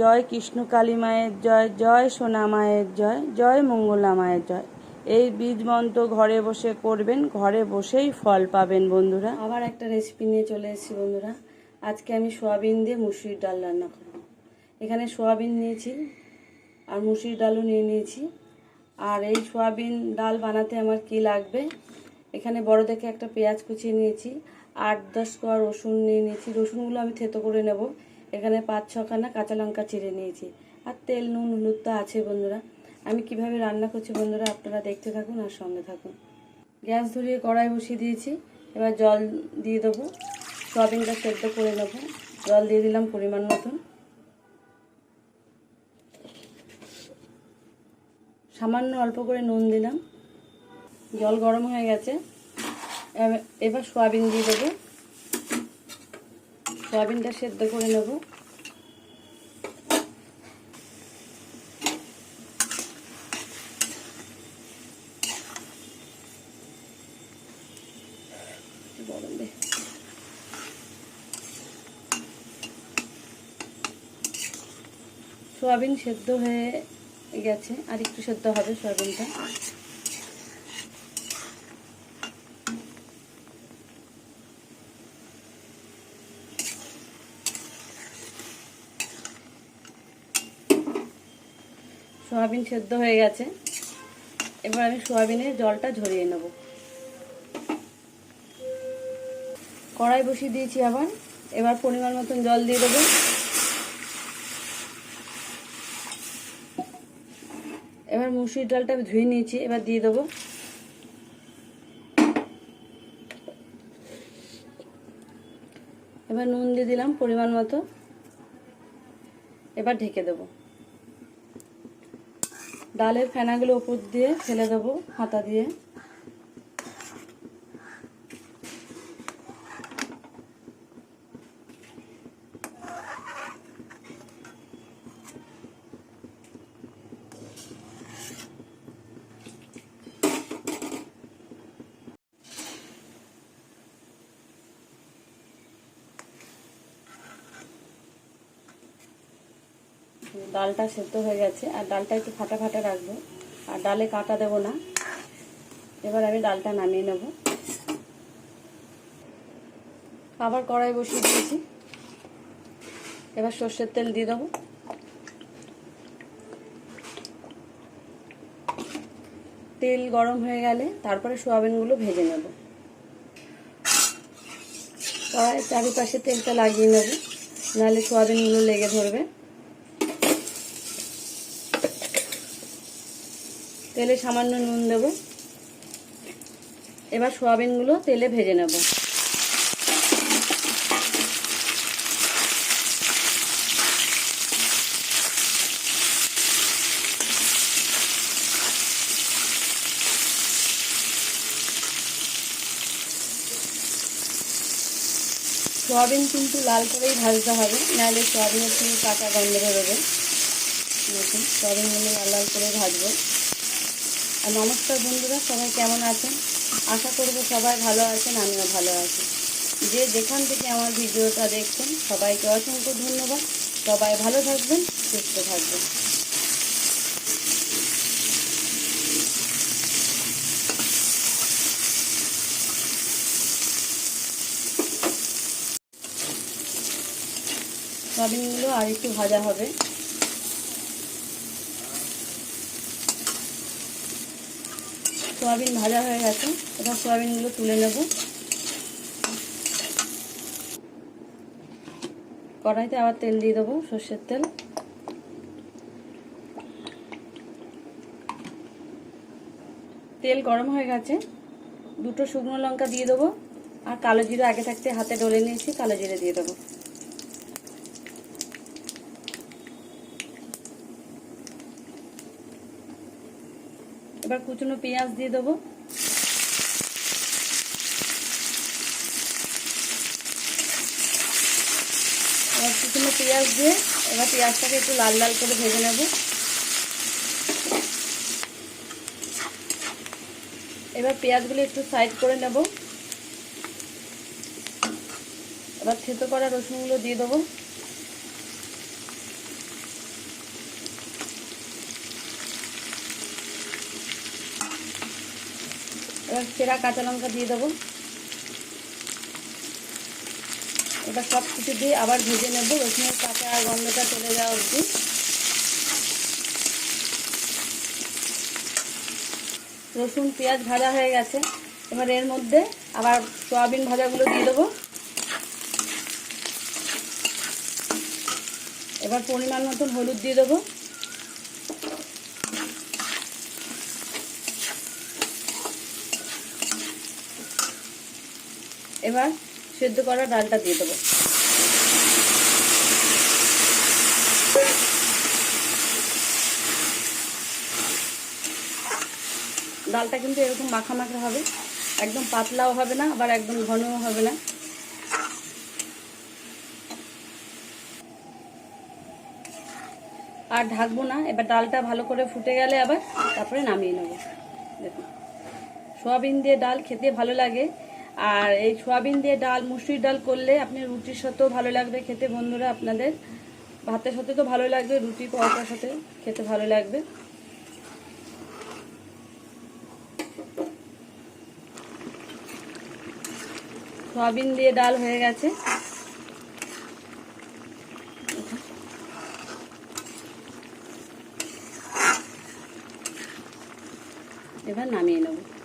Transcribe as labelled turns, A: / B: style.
A: জয় কৃষ্ণ কালী মায়ের জয় জয় সোনা মায়ের জয় জয় মঙ্গলা মায়ের জয়। এই বীজ মন্ত্র ঘরে বসে করবেন, ঘরে বসেই ফল পাবেন বন্ধুরা। আবার একটা রেসিপি নিয়ে চলে এসেছি বন্ধুরা। আজকে আমি সোয়াবিন দিয়ে মুসুরির ডাল রান্না করব। এখানে সোয়াবিন নিয়েছি আর মুসুরির ডালও নিয়ে নিয়েছি। আর এই সোয়াবিন ডাল বানাতে আমার কি লাগবে? এখানে বড় দেখে একটা পেঁয়াজ কুচিয়ে নিয়েছি, আট দশ কোয়া রসুন নিয়ে নিয়েছি। রসুনগুলো আমি থেতো করে নেব। এখানে পাঁচ ছখানা কাঁচা লঙ্কা চিড়ে নিয়েছি। আর তেল, নুন, হলুদ তো আছে বন্ধুরা। আমি কীভাবে রান্না করছি বন্ধুরা আপনারা দেখতে থাকুন আর সঙ্গে থাকুন। গ্যাস ধরিয়ে কড়াই বসিয়ে দিয়েছি। এবার জল দিয়ে দেবো। সয়াবিনটা সেদ্ধ করে নেব। জল দিয়ে দিলাম পরিমাণ মতন। সামান্য অল্প করে নুন দিলাম। জল গরম হয়ে গেছে। এবার- এবার সয়াবিন দিয়ে দেবো। সয়াবিনটা সেদ্ধ করে নেব। সয়াবিন সেদ্ধ হয়ে গেছে আর একটু সেদ্ধ হবে সয়াবিনটা। সয়াবিন সেদ্ধ হয়ে গেছে। এবার আমি সোয়াবিনের জলটা ঝরিয়ে নেব। কড়াই বসিয়ে দিয়েছি আবার। এবার পরিমাণ মতন জল দিয়ে দেবো। এবার মুসুরির ডালটা আমি ধুয়ে নিয়েছি, এবার দিয়ে দেবো। এবার নুন দিয়ে দিলাম পরিমাণ মতো। এবার ঢেকে দেবো। ডালের ফেনাগুলো উপর দিয়ে ফেলে দেবো হাতা দিয়ে। ডালটা সেদ্ধ হয়ে গেছে, আর ডালটা একটু ফাটা ফাটা রাখব। আর ডালে কাটা দেবো না। এবার আমি ডালটা নামিয়ে নেব। আবার কড়াই বসিয়ে দিয়েছি। এবার সর্ষের তেল দিয়ে দেবো। তেল গরম হয়ে গেলে তারপরে সোয়াবিনগুলো ভেজে নেব। কড়াইয়ের চারিপাশে তেলটা লাগিয়ে নেব। নাহলে সোয়াবিনগুলো লেগে ধরবে। তেলে সামান্য নুন দেব। এবার সোয়াবিনগুলো তেলে ভেজে নেব। সোয়াবিন কিন্তু লাল করেই ভাজতে হবে, নাহলে সোয়াবিনের থেকে কাঁচা গন্ধ বেরোবে। দেখুন, সোয়াবিনগুলো লাল লাল করে ভাজবো। আর নমস্কার বন্ধুরা, সবাই কেমন আছেন? আশা করব সবাই ভালো আছেন, আমিও ভালো আছি। যে যেখান থেকে আমার ভিডিওটা দেখছেন, সবাইকে অসংখ্য ধন্যবাদ। সবাই ভালো থাকবেন, সুস্থ থাকবেন। সয়াবিনগুলো আর একটু ভাজা হবে। সোয়াবিন ভাজা হয়ে গেছে। এবার সোয়াবিনগুলো তুলে নেব। কড়াইতে আবার তেল দিয়ে দেবো, সর্ষের তেল। তেল গরম হয়ে গেছে। দুটো শুকনো লঙ্কা দিয়ে দেবো। আর কালো জিরে আগে থাকতে হাতে ডলে নিয়েছি, কালো জিরে দিয়ে দেবো। এবার কুচনো পেঁয়াজ দিয়ে দেবো। এবার কুচনো পেঁয়াজ দিয়ে এবার পেঁয়াজটাকে একটু লাল লাল করে ভেজে নেব। এবার পেঁয়াজগুলো একটু সাইড করে নেব। এবার থেতো করা রসুনগুলো দিয়ে দেবো। এবার সেরা কাঁচা লঙ্কা দিয়ে দেবো। এবার সব কিছু দিয়ে আবার ভেজে নেব। রসুনের কাঁচা গন্ধটা চলে যাওয়া অবধি রসুন, পেঁয়াজ ভাজা হয়ে গেছে। এবার এর মধ্যে আবার সয়াবিন ভাজাগুলো দিয়ে দেবো। এবার পরিমাণ মতন হলুদ দিয়ে দেবো। এবার সেদ্ধ করা ডালটা দিয়ে দেবো। ডালটা কিন্তু এরকম মাখা মাখা হবে। একদম পাতলাও হবে না, আবার একদম ঘনও হবে না। আর ঢাকবো না, এবার ডালটা ভালো করে ফুটে গেলে আবার তারপরে নামিয়ে নেব। দেখুন, সোয়াবিন দিয়ে ডাল খেতে ভালো লাগে। আর এই সোয়াবিন দিয়ে ডাল, মুসুরির ডাল করলে আপনি রুটির সাথেও ভালো লাগবে খেতে বন্ধুরা আপনাদের। ভাতের সাথে তো ভালো লাগবে, রুটি, পরোটার সাথে খেতে ভালো লাগবে। সয়াবিন দিয়ে ডাল হয়ে গেছে। এবার নামিয়ে নেব।